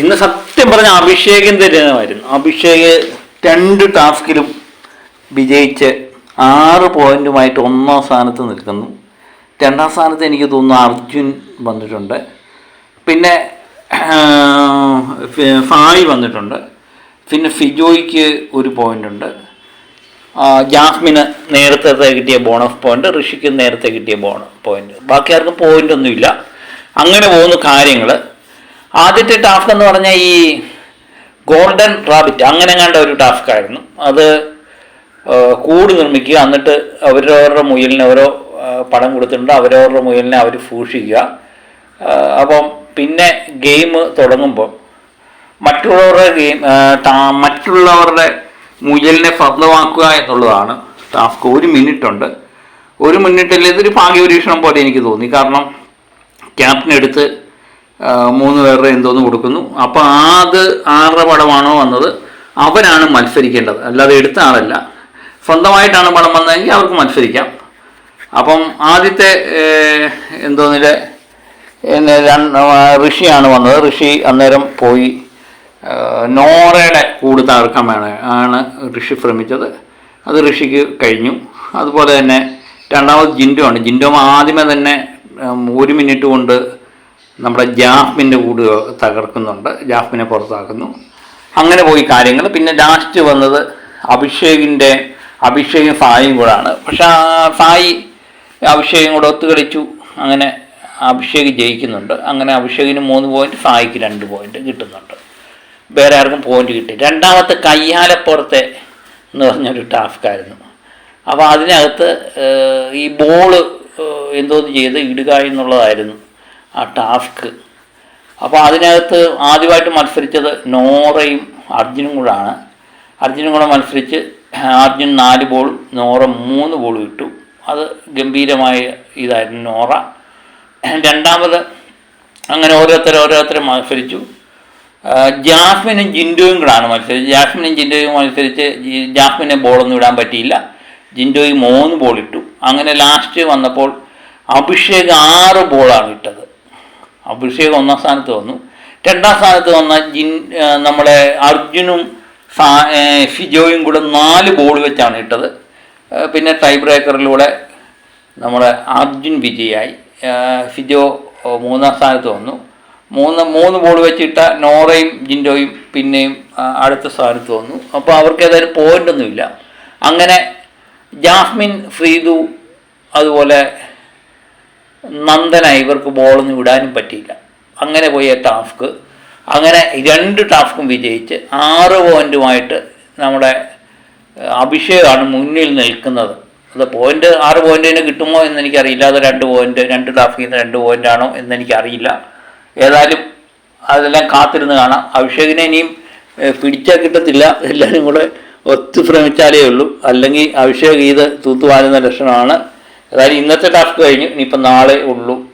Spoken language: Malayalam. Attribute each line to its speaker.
Speaker 1: ഇന്ന് സത്യം പറഞ്ഞ അഭിഷേകിന്റെ ദിനമായിരുന്നു അഭിഷേക് രണ്ട് ടാസ്കിലും വിജയിച്ച് ആറ് പോയിന്റുമായിട്ട് ഒന്നാം സ്ഥാനത്ത് നിൽക്കുന്നു. രണ്ടാം സ്ഥാനത്ത് എനിക്ക് തോന്നുന്നു അർജുൻ വന്നിട്ടുണ്ട്. പിന്നെ ഫായി വന്നിട്ടുണ്ട്. പിന്നെ ഫിജോയ്ക്ക് ഒരു പോയിന്റ് ഉണ്ട് ജാസ്മിന് നേരത്തെ കിട്ടിയ ബോണസ് പോയിന്റ് ഋഷിക്ക് നേരത്തെ കിട്ടിയ ബോണസ് പോയിന്റ് ബാക്കി ആർക്കും പോയിന്റ് ഒന്നുമില്ല. അങ്ങനെ പോകുന്ന കാര്യങ്ങൾ ആദ്യത്തെ ടാസ്ക് എന്ന് പറഞ്ഞാൽ ഈ ഗോൾഡൻ റാബിറ്റ്. അങ്ങനെ കണ്ട ഒരു ടാസ്ക് ആയിരുന്നു. അത് കൂട് നിർമ്മിക്കുക. എന്നിട്ട് അവരവരുടെ മുയലിന് ഓരോ പണം കൊടുത്തിട്ടുണ്ട്. അവരവരുടെ മുയലിനെ അവർ സൂക്ഷിക്കുക. അപ്പം പിന്നെ ഗെയിം തുടങ്ങുമ്പോൾ മറ്റുള്ളവരുടെ ഗെയിം മറ്റുള്ളവരുടെ മുയലിനെ ഫലമാക്കുക എന്നുള്ളതാണ് ടാസ്ക്. ഒരു മിനിറ്റ് ഉണ്ട് ഒരു മിനിറ്റിൽ ഇതൊരു ഭാഗ്യപരീക്ഷണം പോലെ എനിക്ക് തോന്നി. കാരണം ക്യാപ്റ്റൻ എടുത്ത് മൂന്ന് പേരുടെ എന്തോന്ന് കൊടുക്കുന്നു. അപ്പോൾ അത് ആരുടെ പടമാണോ വന്നത് അവരാണ് മത്സരിക്കേണ്ടത്. അല്ലാതെ എടുത്ത ആളല്ല. സ്വന്തമായിട്ടാണ് പടം വന്നതെങ്കിൽ അവർക്ക് മത്സരിക്കാം. അപ്പം ആദ്യത്തെ എന്തോന്നില്ല? എന്തോന്നിൽ ഋഷിയാണ് വന്നത്. ഋഷി അന്നേരം പോയി നോറയുടെ കൂട് തകർക്കാൻ വേണം ആണ് ഋഷി ശ്രമിച്ചത്. അത് ഋഷിക്ക് കഴിഞ്ഞു. അതുപോലെ തന്നെ രണ്ടാമത് ജിൻഡോ ആണ്. ജിൻഡോ ആദ്യമേ തന്നെ ഒരു മിനിറ്റ് കൊണ്ട് നമ്മുടെ ജാഫിന്റെ കൂട് തകർക്കുന്നുണ്ട് ജാഫിനെ പുറത്താക്കുന്നു. അങ്ങനെ പോയി കാര്യങ്ങൾ. പിന്നെ ലാസ്റ്റ് വന്നത് അഭിഷേകിന്റെ അഭിഷേകും സായും കൂടാണ്. പക്ഷെ സായി അഭിഷേകും കൂടെ ഒത്തുകളിച്ചു. അങ്ങനെ അഭിഷേക് ജയിക്കുന്നുണ്ട്. അങ്ങനെ അഭിഷേകിന് മൂന്ന് പോയിന്റ് സായിക്ക് രണ്ട് പോയിന്റ് കിട്ടുന്നുണ്ട്. വേറെ ആർക്കും പോയിന്റ് കിട്ടി. രണ്ടാമത്തെ കയ്യാലപ്പുറത്തെ എന്ന് പറഞ്ഞൊരു ടാസ്ക് ആയിരുന്നു അപ്പോൾ അതിനകത്ത് ഈ ബോൾ എന്തോന്ന് ചെയ്ത് ഇടുക എന്നുള്ളതായിരുന്നു. ആ ടാസ്ക് അപ്പോൾ അതിനകത്ത് ആദ്യമായിട്ട് മത്സരിച്ചത് നോറയും അർജുനും കൂടാണ്. അർജുനും കൂടെ മത്സരിച്ച് അർജുൻ നാല് ബോൾ നോറ മൂന്ന് ബോൾ ഇട്ടു. അത് ഗംഭീരമായ ഇതായിരുന്നു നോറ. രണ്ടാമത് അങ്ങനെ ഓരോരുത്തർ ഓരോരുത്തർ മത്സരിച്ചു. ജാസ്മിനും ജിൻഡോയും കൂടാണ് മത്സരിച്ചത്. ജാസ്മിനും ജിൻഡോയും മത്സരിച്ച് ജാസ്മിനെ ബോളൊന്നും ഇടാൻ പറ്റിയില്ല. ജിൻഡോയി മൂന്ന് ബോൾ ഇട്ടു. അങ്ങനെ ലാസ്റ്റ് വന്നപ്പോൾ അഭിഷേക് ആറ് ബോളാണ് ഇട്ടത്. അഭിഷേക് ഒന്നാം സ്ഥാനത്ത് വന്നു. രണ്ടാം സ്ഥാനത്ത് വന്ന ജിൻ നമ്മളെ അർജുനും ഷിജോയും കൂടെ നാല് ബോൾ വെച്ചാണ് ഇട്ടത്. പിന്നെ ടൈ ബ്രേക്കറിലൂടെ നമ്മുടെ അർജുൻ വിജയായി ഷിജോ മൂന്നാം സ്ഥാനത്ത് വന്നു. മൂന്ന് മൂന്ന് ബോൾ വെച്ചിട്ട നോറയും ജിൻഡോയും പിന്നെയും അടുത്ത സ്ഥാനത്ത് വന്നു. അപ്പോൾ അവർക്ക് ഏതായാലും പോയിന്റൊന്നുമില്ല അങ്ങനെ ജാസ്മിൻ ഫ്രീദു അതുപോലെ നന്ദന ഇവർക്ക് ബോളൊന്നും വിടാനും പറ്റിയില്ല. അങ്ങനെ പോയ ടാസ്ക്. അങ്ങനെ രണ്ട് ടാസ്കും വിജയിച്ച് ആറ് പോയിന്റുമായിട്ട് നമ്മുടെ അഭിഷേകാണ് മുന്നിൽ നിൽക്കുന്നത്. അത് പോയിന്റ് ആറ് പോയിന്റിന് കിട്ടുമോ എന്ന് എനിക്കറിയില്ല. അത് രണ്ട് പോയിന്റ് രണ്ട് ടാസ്കിൽ നിന്ന് രണ്ട് പോയിന്റ് ആണോ എന്ന് എനിക്കറിയില്ല. ഏതായാലും അതെല്ലാം കാത്തിരുന്ന് കാണാം. അഭിഷേകിനെ ഇനിയും പിടിച്ചാൽ കിട്ടത്തില്ല. എല്ലാവരും കൂടെ ഒത്തു ശ്രമിച്ചാലേ ഉള്ളൂ. അല്ലെങ്കിൽ അഭിഷേക് ഇത് തൂത്തുവാരുന്ന ലക്ഷണമാണ്. ഏതായാലും ഇന്നത്തെ ടാസ്ക് കഴിഞ്ഞു. ഇനിയിപ്പോൾ നാളെ ഉള്ളൂ.